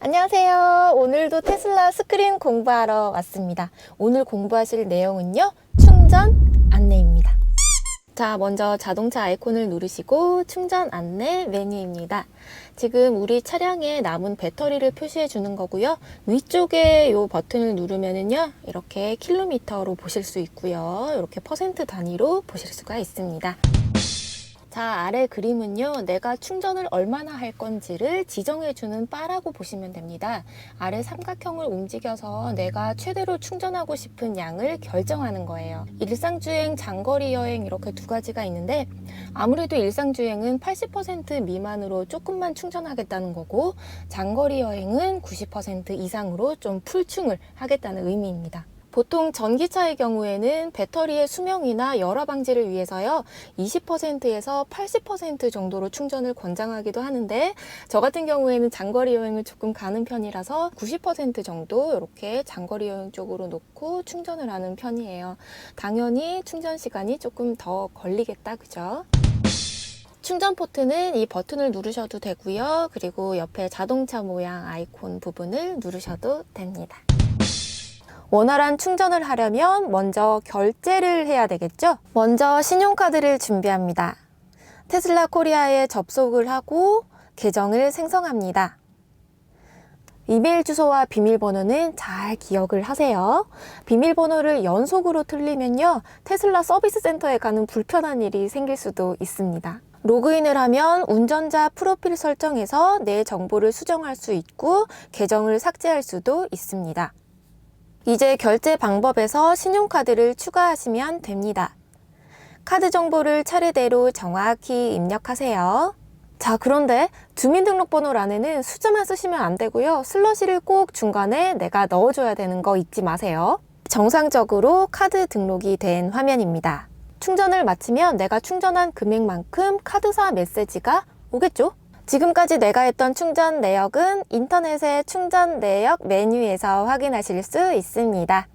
안녕하세요. 오늘도 테슬라 스크린 공부하러 왔습니다. 오늘 공부하실 내용은요, 충전 안내입니다. 자, 먼저 자동차 아이콘을 누르시고 충전 안내 메뉴입니다. 지금 우리 차량에 남은 배터리를 표시해 주는 거고요. 위쪽에 이 버튼을 누르면은요, 이렇게 킬로미터로 보실 수 있고요. 이렇게 퍼센트 단위로 보실 수가 있습니다. 자, 아래 그림은요, 내가 충전을 얼마나 할 건지를 지정해주는 바라고 보시면 됩니다. 아래 삼각형을 움직여서 내가 최대로 충전하고 싶은 양을 결정하는 거예요. 일상주행, 장거리 여행 이렇게 두 가지가 있는데, 아무래도 일상주행은 80% 미만으로 조금만 충전하겠다는 거고, 장거리 여행은 90% 이상으로 좀 풀충을 하겠다는 의미입니다. 보통 전기차의 경우에는 배터리의 수명이나 열화 방지를 위해서요, 20%에서 80% 정도로 충전을 권장하기도 하는데, 저 같은 경우에는 장거리 여행을 조금 가는 편이라서 90% 정도 이렇게 장거리 여행 쪽으로 놓고 충전을 하는 편이에요. 당연히 충전 시간이 조금 더 걸리겠다, 그죠? 충전 포트는 이 버튼을 누르셔도 되고요. 그리고 옆에 자동차 모양 아이콘 부분을 누르셔도 됩니다. 원활한 충전을 하려면 먼저 결제를 해야 되겠죠? 먼저 신용카드를 준비합니다. 테슬라 코리아에 접속을 하고 계정을 생성합니다. 이메일 주소와 비밀번호는 잘 기억을 하세요. 비밀번호를 연속으로 틀리면요, 테슬라 서비스 센터에 가는 불편한 일이 생길 수도 있습니다. 로그인을 하면 운전자 프로필 설정에서 내 정보를 수정할 수 있고 계정을 삭제할 수도 있습니다. 이제 결제 방법에서 신용카드를 추가하시면 됩니다. 카드 정보를 차례대로 정확히 입력하세요. 자, 그런데 주민등록번호란에는 숫자만 쓰시면 안 되고요. 슬러시를 꼭 중간에 내가 넣어줘야 되는 거 잊지 마세요. 정상적으로 카드 등록이 된 화면입니다. 충전을 마치면 내가 충전한 금액만큼 카드사 메시지가 오겠죠? 지금까지 내가 했던 충전 내역은 인터넷의 충전 내역 메뉴에서 확인하실 수 있습니다.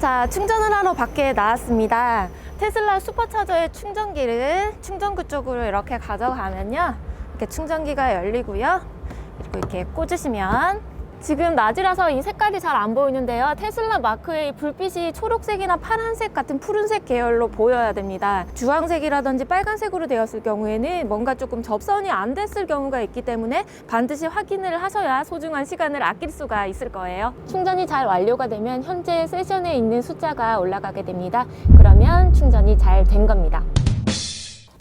자, 충전을 하러 밖에 나왔습니다. 테슬라 슈퍼차저의 충전기를 충전구 쪽으로 이렇게 가져가면요. 이렇게 충전기가 열리고요. 그리고 이렇게 꽂으시면 지금 낮이라서 이 색깔이 잘 안 보이는데요. 테슬라 마크의 불빛이 초록색이나 파란색 같은 푸른색 계열로 보여야 됩니다. 주황색이라든지 빨간색으로 되었을 경우에는 뭔가 조금 접선이 안 됐을 경우가 있기 때문에 반드시 확인을 하셔야 소중한 시간을 아낄 수가 있을 거예요. 충전이 잘 완료가 되면 현재 세션에 있는 숫자가 올라가게 됩니다. 그러면 충전이 잘 된 겁니다.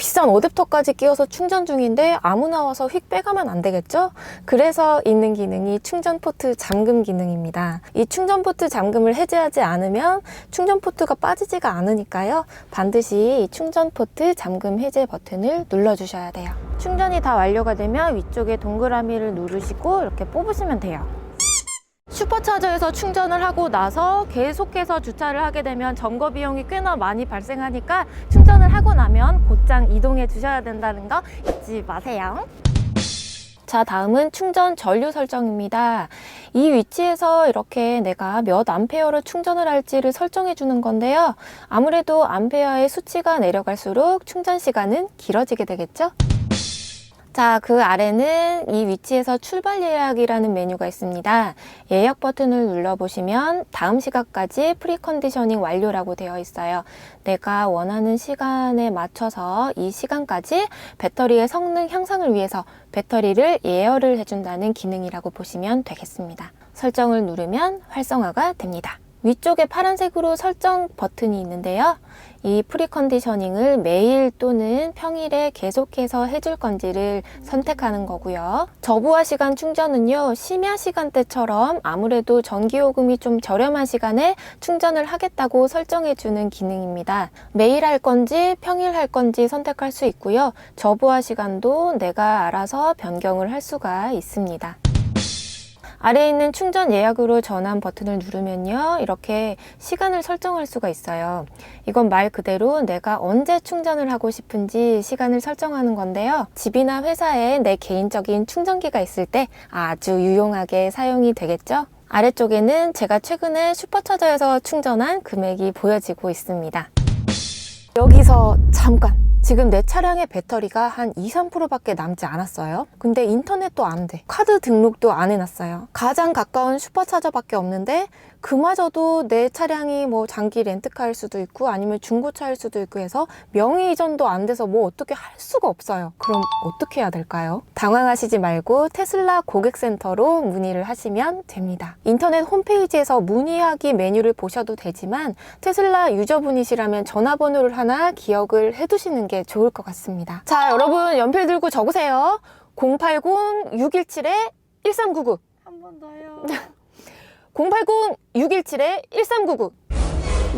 비싼 어댑터까지 끼워서 충전 중인데 아무나 와서 휙 빼가면 안 되겠죠? 그래서 있는 기능이 충전 포트 잠금 기능입니다. 이 충전 포트 잠금을 해제하지 않으면 충전 포트가 빠지지가 않으니까요. 반드시 이 충전 포트 잠금 해제 버튼을 눌러주셔야 돼요. 충전이 다 완료가 되면 위쪽에 동그라미를 누르시고 이렇게 뽑으시면 돼요. 슈퍼차저에서 충전을 하고 나서 계속해서 주차를 하게 되면 점거 비용이 꽤나 많이 발생하니까 충전을 하고 나면 곧장 이동해 주셔야 된다는 거 잊지 마세요. 자, 다음은 충전 전류 설정입니다. 이 위치에서 이렇게 내가 몇 암페어로 충전을 할지를 설정해 주는 건데요. 아무래도 암페어의 수치가 내려갈수록 충전 시간은 길어지게 되겠죠? 자, 그 아래는 이 위치에서 출발 예약이라는 메뉴가 있습니다. 예약 버튼을 눌러보시면 다음 시각까지 프리컨디셔닝 완료라고 되어 있어요. 내가 원하는 시간에 맞춰서 이 시간까지 배터리의 성능 향상을 위해서 배터리를 예열을 해준다는 기능이라고 보시면 되겠습니다. 설정을 누르면 활성화가 됩니다. 위쪽에 파란색으로 설정 버튼이 있는데요. 이 프리컨디셔닝을 매일 또는 평일에 계속해서 해줄 건지를 선택하는 거고요. 저부하 시간 충전은요, 심야 시간대처럼 아무래도 전기요금이 좀 저렴한 시간에 충전을 하겠다고 설정해주는 기능입니다. 매일 할 건지 평일 할 건지 선택할 수 있고요. 저부하 시간도 내가 알아서 변경을 할 수가 있습니다. 아래에 있는 충전 예약으로 전환 버튼을 누르면요. 이렇게 시간을 설정할 수가 있어요. 이건 말 그대로 내가 언제 충전을 하고 싶은지 시간을 설정하는 건데요. 집이나 회사에 내 개인적인 충전기가 있을 때 아주 유용하게 사용이 되겠죠? 아래쪽에는 제가 최근에 슈퍼차저에서 충전한 금액이 보여지고 있습니다. 여기서 잠깐 지금 내 차량의 배터리가 한 2, 3%밖에 남지 않았어요. 근데 인터넷도 안 돼. 카드 등록도 안 해놨어요. 가장 가까운 슈퍼차저밖에 없는데 그마저도 내 차량이 뭐 장기 렌트카일 수도 있고 아니면 중고차일 수도 있고 해서 명의 이전도 안 돼서 뭐 어떻게 할 수가 없어요. 그럼 어떻게 해야 될까요? 당황하시지 말고 테슬라 고객센터로 문의를 하시면 됩니다. 인터넷 홈페이지에서 문의하기 메뉴를 보셔도 되지만 테슬라 유저분이시라면 전화번호를 하나 기억을 해두시는 게 좋을 것 같습니다. 자, 여러분 연필 들고 적으세요. 080-617-1399. 한 번 더요. 080-617-1399.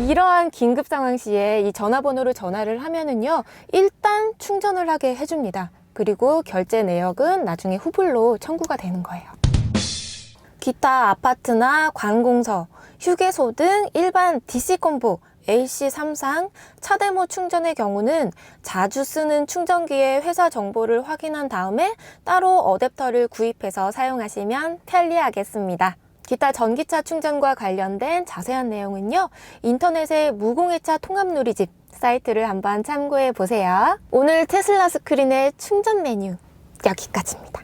이러한 긴급 상황 시에 이 전화번호로 전화를 하면은요, 일단 충전을 하게 해줍니다. 그리고 결제 내역은 나중에 후불로 청구가 되는 거예요. 기타 아파트나 관공서, 휴게소 등 일반 DC 콤보, AC 삼상, 차대모 충전의 경우는 자주 쓰는 충전기의 회사 정보를 확인한 다음에 따로 어댑터를 구입해서 사용하시면 편리하겠습니다. 기타 전기차 충전과 관련된 자세한 내용은요, 인터넷의 무공해차 통합 누리집 사이트를 한번 참고해 보세요. 오늘 테슬라 스크린의 충전 메뉴 여기까지입니다.